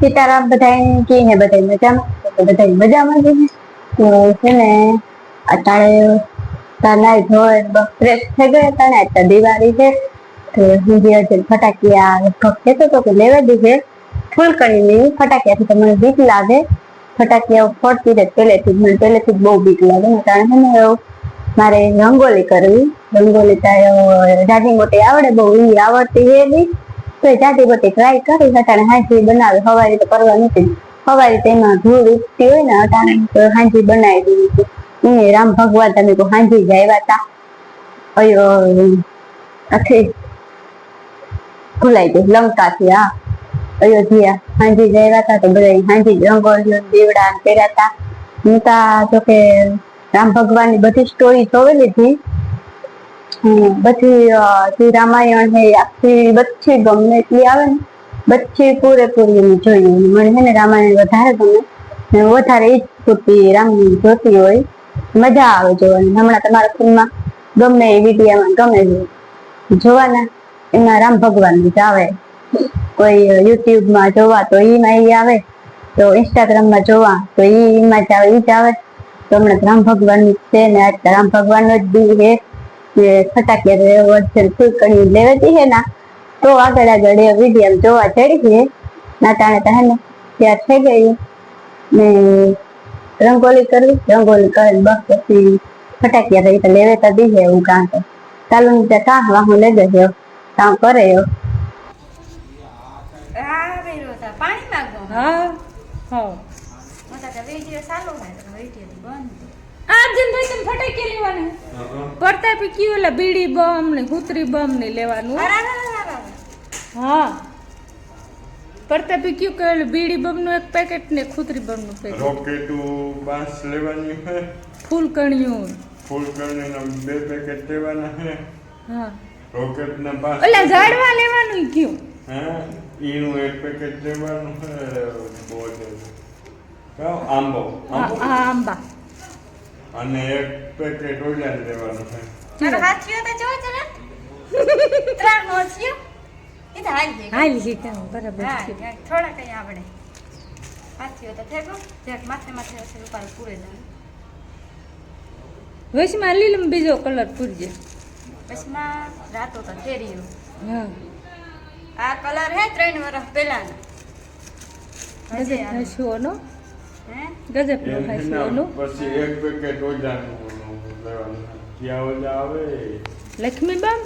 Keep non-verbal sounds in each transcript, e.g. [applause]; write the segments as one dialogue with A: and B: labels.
A: સીતારામ બધા કે ને બધા મજામાં? તો બધા મજામાં છે તો છે ને, અત્યારે તાનાય ધોય ફ્રેશ થઈ ગયા. તને અત્યારે દિવાળી છે. તો બીજી હજી ફટાકિયા લગભગ કહેતો હતો કે લેવા દીધે ફૂલકણી લેવી. ફટાકિયાથી તો મને બીક લાગે. ફટાકિયા ફોડતી રહે પહેલેથી જ, મને પહેલેથી જ બહુ બીક લાગે ને કારણ છે ને મારે રંગોલી કરવી. રંગોલી તારે રાજી મોટી આવડે બહુ એ આવડતી એ નહીં તો જાતે જાજી ટ્રાય કરી અટાણે હાંજી બનાવી. હવારી તો કરવા નથી હવારી તો ધૂળ ઉગતી હોય ને અટાણે હાંજી બનાવી દીધી હતી ઈ રામ ભગવાન તમે કહો હાંજી જાયવા હતા અયો અથી ભૂલાઈ ગઈ. લંકાથી હા. અયોધ્યા હાંજી જાયવા હતા તો બધા હાંજી રંગોળીઓ દેવડા કર્યા હતા હું તા કે રામ ભગવાનની બધી સ્ટોરી જોવેલી હમ, બધી જે રામાયણ હે આખી બચ્ચી ગમે એટલી આવે ને બચ્ચી પૂરેપૂરી એની જોઈ મને છે ને રામાયણ વધારે ગમે. ને વધારે એ જ પૂરતી રામની જોતી હોય. મજા આવે જોવાની. હમણાં તમારા ફોનમાં ગમે એ વિડીયામાં ગમે છે. જોવાના, એમાં રામ ભગવાન જ આવે. કોઈ યુટ્યુબમાં જોવા તો એમાં એ આવે. તો ઇન્સ્ટાગ્રામમાં જોવા તો એમાં જ આવે એ જ આવે. તો હમણાં રામ ભગવાન છે ને, આજ રામ ભગવાનનો જ છે. ને ફટાકિયા વર્જન ફૂલકણી લેવાતી છે ના તો આગળ આગળ એ વીડિયો જોવા ચડી છે ના તાણે તો હે ને ત્યાર થઈ ગઈ. ને રંગોલી કરવી રંગોલી કરે બસ પછી ફટાકિયા રહી તો લેવે તો દી છે એવું કાં તો ચાલુ ને ત્યાં કાં વાહું લઈ ગયો કામ કરે એવો.
B: પાણી માંગો?
C: હા હા.
B: કે ચાલુ હોય તો બંધ.
C: આ જેમ ફટાકી તમે ફટાકે લેવાનું? પડતા પી કી એટલે બીડી બમ ને કૂતરી બમ ને લેવાનું હા. પડતા પી કયું કે ઓલું બીડી બમનું એક પેકેટ ને કૂતરી બમનું પેકેટ
D: રોકેટ બાસ લેવાની હે.
C: ફૂલ કણિયું
D: ફૂલ કરીને બે પેકેટ લેવાના હે.
C: હા.
D: રોકેટના બાસ
C: ઓલા ઝાડવા લેવાનું ઈ કયું?
D: હે? ઈનું એક પેકેટ લેવાનું હે બોલ આંબો? આંબા. અને એક પેકેટ ઓલા દેવાનું છે.
B: તારો હાથ થયો તો જો જરા. ત્રણ હાથીઓ એ તો હાલ ગઈ.
C: હાલ છે કામ બરાબર છે.
B: થોડા કઈ આવડે. હાથીઓ તો થેગો જ્યાંક માથે માથે હશે ઉપર પૂરે જાય
C: વચમાં લીલમ બીજો કલર પૂરજે.
B: પછીમાં રાતો તો ફેરીઓ
C: હા.
B: આ કલર હે ત્રણ વર્ષ પહેલાનો. હજી આ.
C: હસવાનો
B: હે
C: ગજબ નો
D: એના
C: હસવાનો
D: પછી એક પેકેટ ઓજાનું લેવાનું. ક્યાં ઓજા આવે.
C: લક્ષ્મી? બમ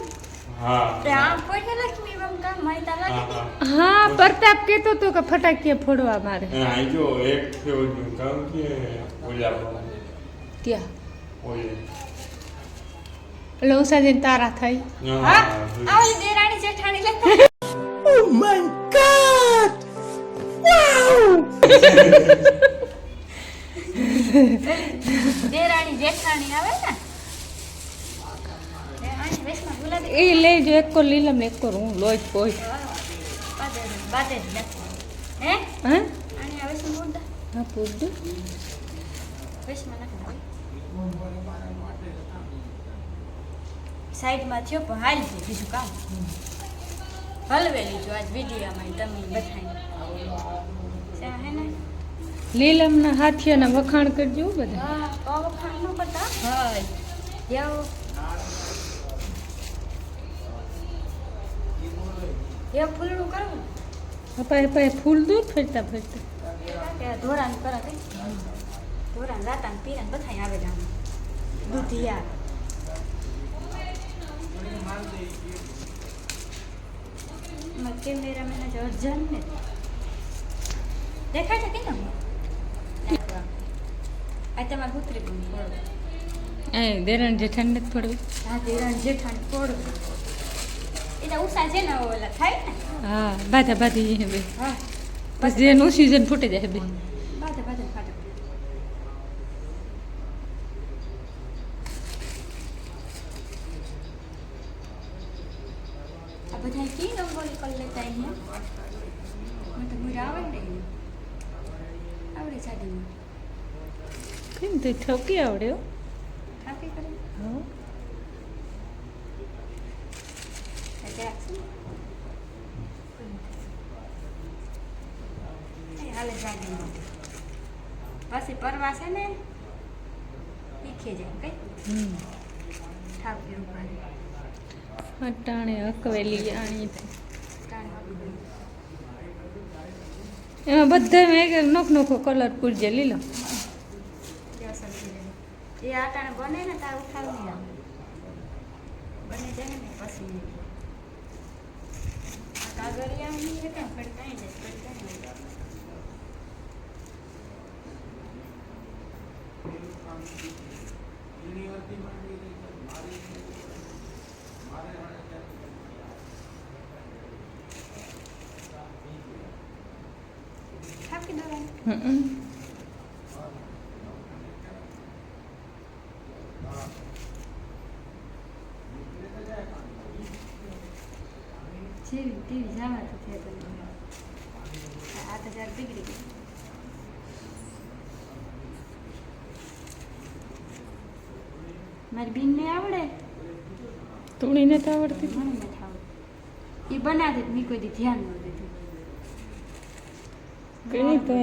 D: હા
C: પ્રતાપ કેતો તો કે ફટાકિયા ફોડવા મારે.
D: જો એક છે કામ કે ઓલા
C: એટલે ઉષાજીને તારા થઈ
B: હા દેરાણી જેઠાણી દેરાણી જેઠાણી આવે ને?
C: એ લેજો એક કો લીલમ ને એક કો હું લોજ
B: જ હે?
C: હા હા પૂછજો
B: વેશમાં સાઈડમાં થયો પણ હાલ છે બીજું કામ. હલવેલી જો આજ વિડીયોમાં તમે બધાય હે ને?
C: લીલમ ના હાથીઓના વખાણ કરજો હો બધા.
B: હા પાવ ખાણ નો કરતા? હા. યાઓ યા ફૂલડું કરવું
C: પપ્પા પપ્પા ફૂલ દૂધ ફરતા ફરતા.
B: કે ધોરાન કરા કઈ ધોરાન રાતાન પીરાન બધાય આવે જામ દૂધિયા માં કેમેરા મેન જ અર્જન ને. દેખાય છે કે ના આ તમારે
C: એ દેરણ જેઠાણ નથી પડવું
B: હા જે જેઠાણ પડો એટલે ઉષા છે ને ઓલા થાય ને
C: હા બાધા બાધી હે બે
B: હા
C: પછી જેનું સીઝન ફૂટી જાય બે
B: બાધા બાધા ફાટે આ બધા કી રંગોળી કરી લેતા અહીંયા મને તો મુજ આવડે ને આવડે સાડીમાં
C: કેમ તો ઠોકી આવડ્યો
B: થાકી નથી પછી પરવા છે ને શીખી જાય કઈ? ઠાપકી રૂપાણી
C: અટાણે અકવેલી આણી એમાં બધા મેં નોખ નોખો કલર પૂરજે લીલો.
B: એ આટાણે બને ને તાર ઉઠાવી નહીં બને જાય ને પછી આ કાગળિયા નહીં હતા ફડકાઈ જાય ફડકાઈ જાય. થાકી દો જેવી તેવી જવા તો છે તમને આ તો જરા બીગડી ગઈ. મારી બીનને આવડે?
C: તુણીને તો આવડતી.
B: મને નથી આવડતી. એ બનાવી મેં કોઈ દી ધ્યાન ન દીધું
C: કઈ તો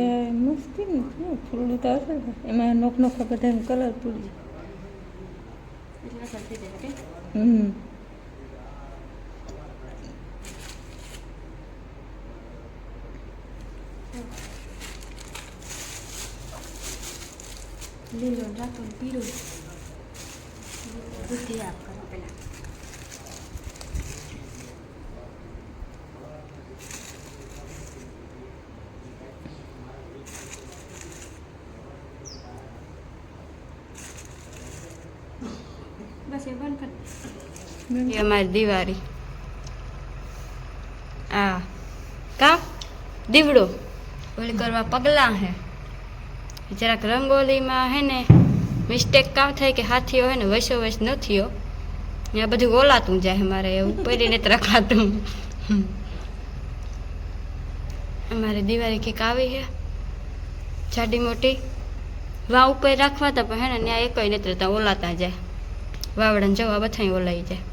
C: મસ્તી ને શું તો હશે એમાં નોખ નોખા બધા કલર પૂરી.
B: એટલે
C: હમ.
B: લીલો ને રાખો ને પીળું બુદ્ધિ આપ કરો પેલા બસ એ બંધ કરી એ અમારી દિવાળી આ કા દીવડો ઓલી કરવા પગલાં હે જરાક રંગોલીમાં હે ને મિસ્ટેક કામ થાય કે હાથીઓ હે ને વૈસો વૈસ ન થયો. આ બધું ઓલાતું જાય મારે એવું પહેરીને જ રખાતું અમારે દિવાળી કંઈક આવી છે. જાડી મોટી. વા ઉપર રાખવા હતા પણ હે ને ત્યાં એકય નથી રહેતા ઓલાતા જાય. વાવડાને જવા બધા ઓલાઈ જાય.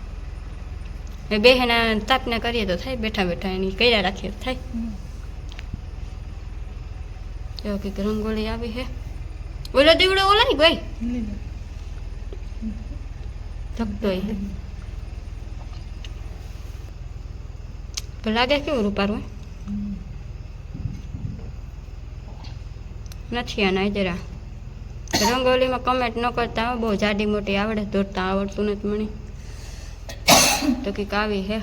B: બે હેના તાપના કરીએ તો થાય, બેઠા બેઠા એની કર્યા રાખીએ થાય. એવો કે રંગોળી આવી છે ઓલો દીવડો ઓલાઈ ગઈ ધકતોય તો લાગે કેવું રૂપારું હે? નથી આના જરા. રંગોલીમાં કમેન્ટ ન કરતા બહુ જાડી મોટી આવડે દોડતા આવડતું નથી મને. તો કંઈક આવી હે.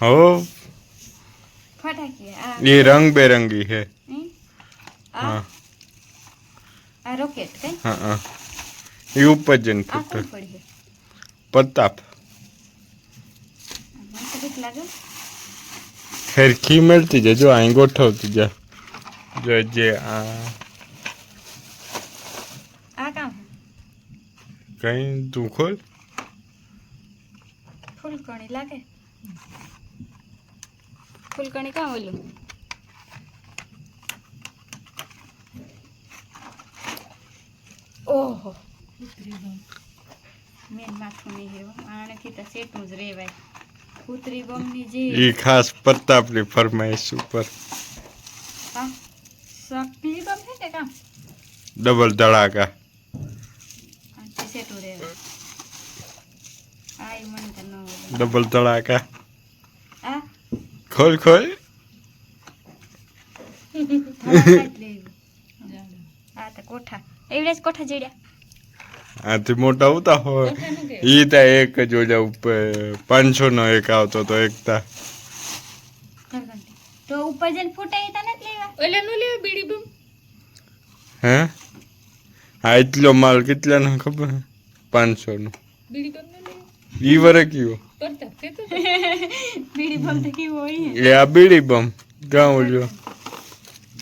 D: હો.
B: ફટાકી આ
D: એ રંગબેરંગી છે
B: હમ? આ
D: હા
B: આ રોકેટ કઈ
D: હા હા એ ઉપર જઈને
B: આ
D: ફૂટે
B: કોણ પડી છે
D: પ્રતાપ
B: મને તો બીક લાગે
D: ફેરખી મળતી જાય જો અહીં ગોઠવતી જા જો જે આ
B: આ કામ
D: કઈ તું ખોલ
B: ફૂલકણી લાગે ફૂલકણી કાં ઓલું ઓહો મેન માથું નહીં હેવો આનેથી તો સેટું જ રહેવાય કૂતરી બમની જે
D: એ ખાસ પ્રતાપની ફરમાઈશ ઉપર
B: સકલી બમ છે કે કામ
D: ડબલ ધડાકા
B: સેટું તો ન
D: ડબલ ધડાકા ખોલ ખોલ [laughs] આથી મોટા ઉતા હોય. ઈ તા એક જ ઉપર પાંચસો નો એક આવતો તો એક તા
B: તો ઉપર જઈને ફૂટે એ તને જ લેવા?
C: ઓલા નું લેવા બીડી બમ?
D: હે? હા એટલો માલ કેટલાનો ખબર? પાંચસો નો.
C: બીડી બમ
D: ઈ વરે કયો
B: બીડી બમ તો કેવું હોય?
D: એ આ બીડી બમ. ગાં ઓલ્યો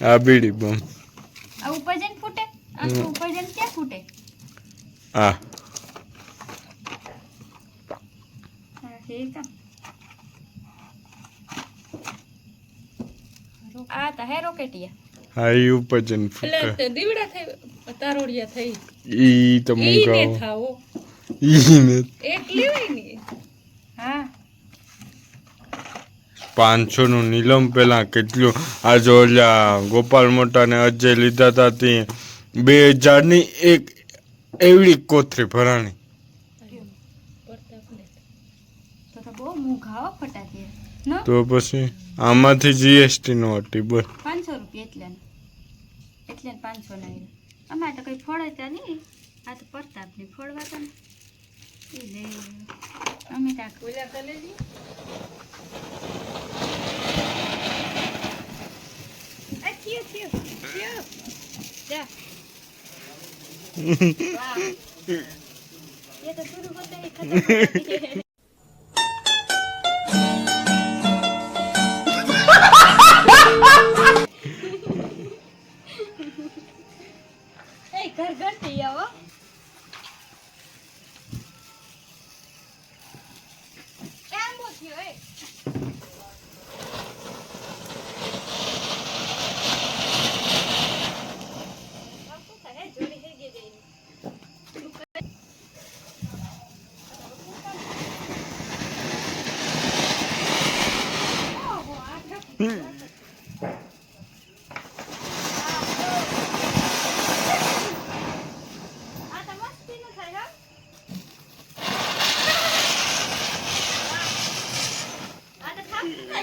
D: આ બીડી બમ.
B: આ ઉપર જઈને ફૂટે? આ ઉપર જઈને ક્યાં ફૂટે? હા, આ તો હે રોકેટિયા.
D: હા ઈ ઉપર જઈને ફૂટે.
C: દીવડા થઈ તારોડિયા થઈ.
D: ઈ તો મંગાવો. પાંચસો નું. નીલમ પેલા કેટલું? આજે જો ગોપાલ મોટા ને અજય લીધા હતા તે બે હજારની એક એવડી કોથરી ભરાણી.
B: તો
D: પછી આમાંથી જીએસટી નો હતી બસ
B: પાંચસો રૂપિયા એટલે એટલે પાંચસો ના અમારે તો કઈ ફોડાતા નહીં. આ તો પ્રતાપ ફળવા ને. લે અમે તો આ
C: ઓલા કલેજી
B: આ થયું થયું થયું. જા. [laughs] વાહ. ये [laughs]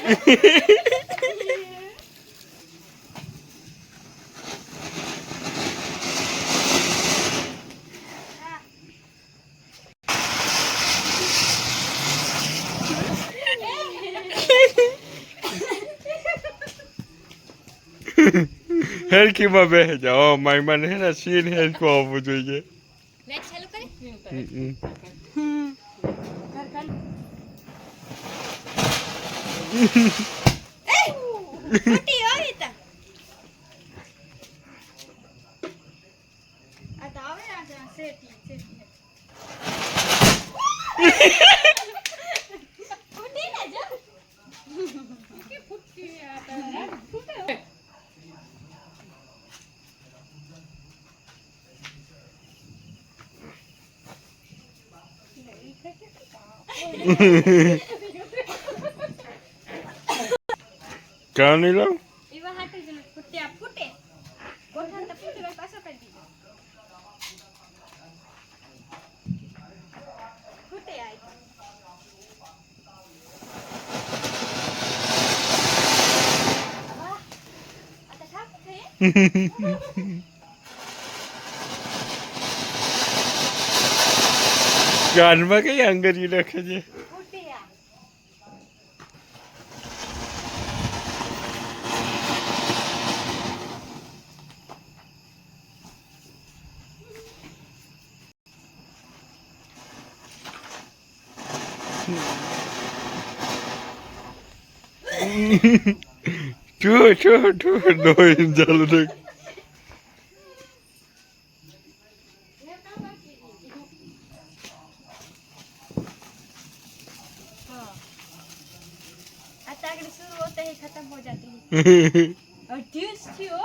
B: થાપતું થાય.
D: હેરકી માં બેસી જાઓ મારી મને હે ને સીન હેરકો આવવું જોઈએ.
B: લાઈટ ચાલુ કરી?
D: હમ.
B: ઘર ઘર મોટી હોય તા આ તો આવે આ તો સેટી સેટી ફૂટી ને જો
C: કે ફૂટતી આ તારા ફૂટે
D: ક્યાં નહીં લાવ.
B: એવા હાટે જ ફૂટે ફૂટે. ગોઠણ તો ફૂટે ભાઈ પાછો કરી દીધો ફૂટે આ ઈ. વાહ આ તો થાપું થઈ
D: કાનમાં કઈ આંગળી રાખે છે?
B: Tür, Tür, Tür, neuen Jaludik. खत्म हो जाती है और ट्यूस थी हो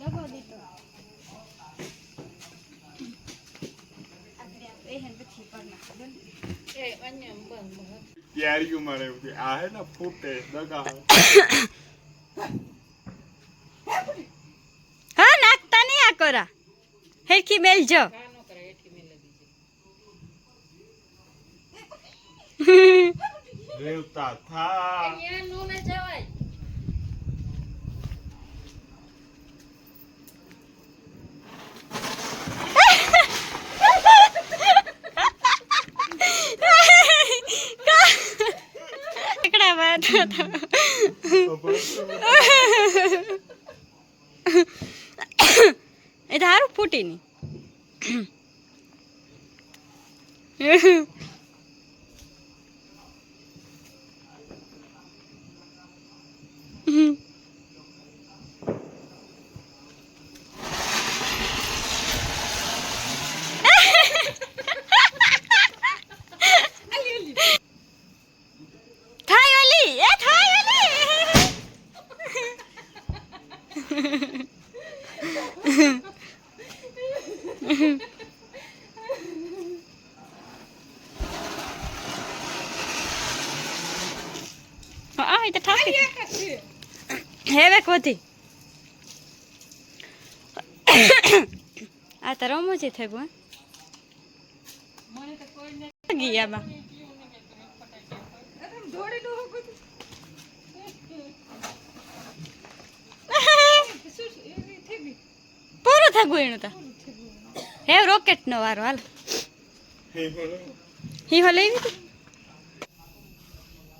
B: दबो दी तो अरे आप ए हन बच्ची पर ना
C: ए अन्य बन बहुत બંધ
D: ત્યારે મારે એવું છે. આ હે ને ફૂટે દગા
B: હા. નાખતા નહીં આ કોરા. હેરખી
C: મેલજો
D: રેવતા થા.
C: અહીંયા નો ને જવાય.
B: તો આવી તો ઠાકી હેવેક વધી આ તો રમૂજી થઈ ગયું ગયા બા પૂરું થયું એનું તો. હે રોકેટ નો વારો હાલ.
C: લેવી